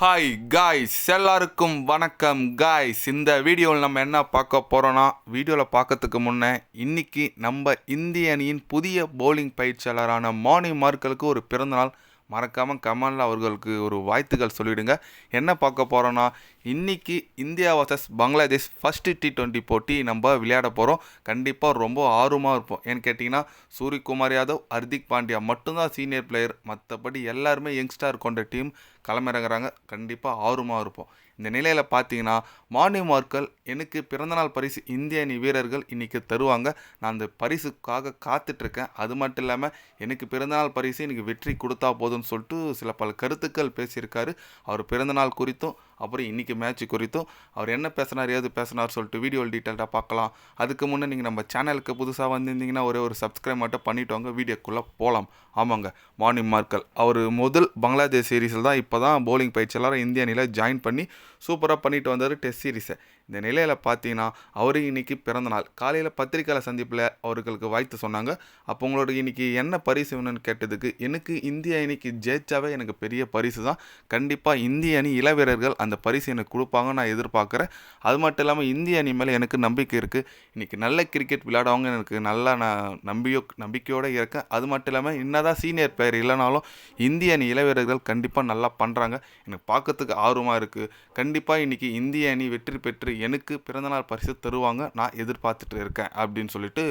Hi guys எல்லாருக்கும் வணக்கம். Guys இந்த வீடியோவில் நம்ம என்ன பார்க்க போகிறோன்னா வீடியோவில் பார்க்கறதுக்கு முன்னே இன்னைக்கு நம்ம இந்திய அணியின் புதிய போலிங் பயிற்சியாளரான மோனி மார்க்கலுக்கு ஒரு பிறந்தநாள். மறக்காமல் கமலில் அவர்களுக்கு ஒரு வாழ்த்துக்கள் சொல்லிவிடுங்க என்ன பார்க்க போகிறோன்னா இன்னைக்கு India versus Bangladesh first T twenty போட்டி நம்ம விளையாட போகிறோம் கண்டிப்பாக ரொம்ப ஆர்வமாக இருப்போம். ஏன்னு கேட்டிங்கன்னா சூரியகுமார் யாதவ் ஹர்திக் பாண்டியா மட்டும்தான் சீனியர் பிளேயர் மற்றபடி எல்லாருமே யங்ஸ்டார் கொண்ட டீம் களமிறங்குறாங்க. கண்டிப்பாக ஆர்வமாக இருப்போம். இந்த நிலையில் பார்த்தீங்கன்னா மார்னிங் மார்க்கள் எனக்கு பிறந்தநாள் பரிசு இந்திய அணி வீரர்கள் இன்றைக்கி தருவாங்க. நான் அந்த பரிசுக்காக காத்துட்ருக்கேன். அது மட்டும் இல்லாமல் எனக்கு பிறந்தநாள் பரிசு எனக்கு வெற்றி கொடுத்தா போதும்னு சொல்லிட்டு சில பல கருத்துக்கள் பேசியிருக்காரு. அவர் பிறந்தநாள் குறித்தும் அப்புறம் இன்றைக்கி மேட்ச் குறித்தும் அவர் என்ன பேசினார் ஏது பேசினார் சொல்லிட்டு வீடியோ டீட்டெயில்டாக பார்க்கலாம். அதுக்கு முன்னே நீங்கள் நம்ம சேனலுக்கு புதுசாக வந்திருந்தீங்கன்னா ஒரே ஒரு சப்ஸ்கிரைப் மட்டும் பண்ணிட்டு வாங்க வீடியோக்குள்ளே போகலாம் ஆமாங்க மார்னிங் மார்க்கல். அவர் முதல் பங்களாதேஷ் சீரீஸில் தான் இப்போ தான் பவுலிங் பயிற்சியாளர் இந்திய அணியில் ஜாயின் பண்ணி சூப்பராக பண்ணிட்டு வந்தார் டெஸ்ட் சீரீஸை இந்த நிலையில் பார்த்தீங்கன்னா அவருக்கு இன்னைக்கு பிறந்த நாள். காலையில் பத்திரிக்கையாளர் சந்திப்பில் அவர்களுக்கு வாழ்த்து சொன்னாங்க. அப்போ உங்களோட இன்னைக்கு என்ன பரிசு வேணும்னு கேட்டதுக்கு எனக்கு இந்திய அணிக்கு ஜெயிச்சாவே எனக்கு பெரிய பரிசு தான். கண்டிப்பாக இந்திய அணி இளவீரர்கள் அந்த பரிசு எனக்கு கொடுப்பாங்க நான் எதிர்பார்க்குறேன். அது மட்டும் இல்லாமல் இந்திய அணி மேலே எனக்கு நம்பிக்கை இருக்குது இன்றைக்கி நல்ல கிரிக்கெட் விளையாடுவாங்க எனக்கு நல்லா நான் நம்பியோ நம்பிக்கையோடு இருக்கேன். அது மட்டும் இல்லாமல் என்னதான் சீனியர் பிளேயர் இல்லைனாலும் இந்திய அணி இளவீரர்கள் கண்டிப்பாக நல்லா பண்ணுறாங்க எனக்கு பார்க்கறதுக்கு ஆர்வமாக இருக்குது கண்டிப்பாக இன்றைக்கி இந்திய அணி வெற்றி பெற்று எனக்கு பிறந்தநாள் பரிசு தருவாங்க நான் எதிர்பார்த்துட்டு இருக்கேன் அப்படின்னு சொல்லிட்டு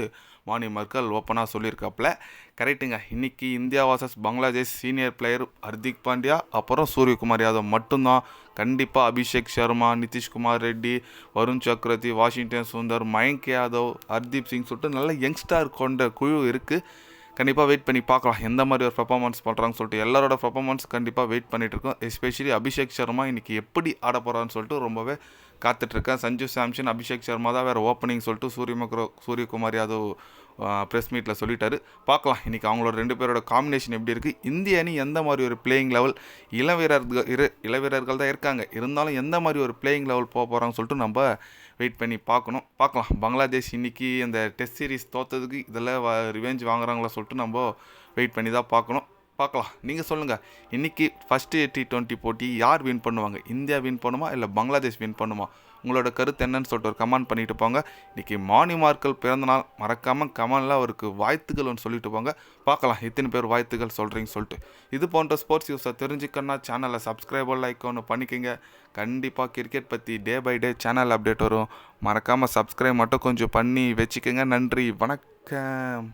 மானி மர்கல் ஓப்பனாக சொல்லியிருக்காப்புல. கரெக்டுங்க இன்றைக்கி India versus Bangladesh senior player Hardik Pandya அப்புறம் சூரியகுமார் யாதவ் மட்டும்தான். கண்டிப்பாக அபிஷேக் சர்மா நிதிஷ்குமார் ரெட்டி வருண் சக்கரவர்த்தி வாஷிங்டன் சுந்தர் மயங்க் யாதவ் ஹர்தீப் சிங் சொல்லிட்டு நல்ல யங்ஸ்டார் கொண்ட குழு இருக்குது கண்டிப்பாக வெயிட் பண்ணி பார்க்கலாம். எந்த மாதிரி ஒரு பர்ஃபார்மன்ஸ் பண்ணுறாங்கன்னு சொல்லிட்டு எல்லாரோட பர்ஃபார்மன்ஸ் கண்டிப்பாக வெயிட் பண்ணிட்டு இருக்கோம். எஸ்பெஷலி அபிஷேக் சர்மா இன்றைக்கி எப்படி ஆட போகிறான்னு சொல்லிட்டு ரொம்பவே காத்துட்ருக்கேன் சஞ்சு சாம்சன் அபிஷேக் சர்மா தான் வேறு ஓப்பனிங் சொல்லிட்டு சூரியமக்ரோ சூரியகுமார் யாதவ் ப்ரெஸ் மீட்டில் சொல்லிட்டாரு. பார்க்கலாம் இன்றைக்கி அவங்களோட ரெண்டு பேரோட காம்பினேஷன் எப்படி இருக்குது இந்திய அணி எந்த மாதிரி ஒரு பிளேயிங் லெவல் இளவீரர்கள் இரு இளவீரர்கள் தான் இருக்காங்க. இருந்தாலும் எந்த மாதிரி ஒரு பிளேயிங் லெவல் போக போகிறாங்கன்னு சொல்லிட்டு நம்ம வெயிட் பண்ணி பார்க்கணும். பார்க்கலாம். பங்களாதேஷ் இன்றைக்கி அந்த டெஸ்ட் சீரிஸ் தோத்ததுக்கு இதில் ரிவெஞ்ச் வாங்குறாங்களா சொல்லிட்டு நம்ம வெயிட் பண்ணி தான் பார்க்கணும். பார்க்கலாம். நீங்கள் சொல்லுங்கள் இன்றைக்கி ஃபஸ்ட்டு டி டுவெண்ட்டி போட்டி யார் வின் பண்ணுவாங்க? இந்தியா வின் பண்ணுமா? இல்லை பங்களாதேஷ் வின் பண்ணுமா? உங்களோட கருத்து என்னன்னு சொல்லிட்டு ஒரு கமெண்ட் பண்ணிட்டு போங்க. இன்றைக்கி மார்னி மார்க்கல் பிறந்தநாள் மறக்காமல் கமெண்டில் அவருக்கு வாழ்த்துக்கள் ஒன்று சொல்லிட்டு போங்க. பார்க்கலாம் எத்தனை பேர் வாழ்த்துக்கள் சொல்கிறீங்க சொல்லிட்டு. இது போன்ற ஸ்போர்ட்ஸ் நியூஸை தெரிஞ்சுக்கணும்னா சேனலை சப்ஸ்கிரைபர் லைக் ஒன்று பண்ணிக்கோங்க. கண்டிப்பாக கிரிக்கெட் பற்றி day by day channel update வரும். மறக்காமல் சப்ஸ்கிரைப் மட்டும் கொஞ்சம் பண்ணி வச்சுக்கோங்க. நன்றி வணக்கம்.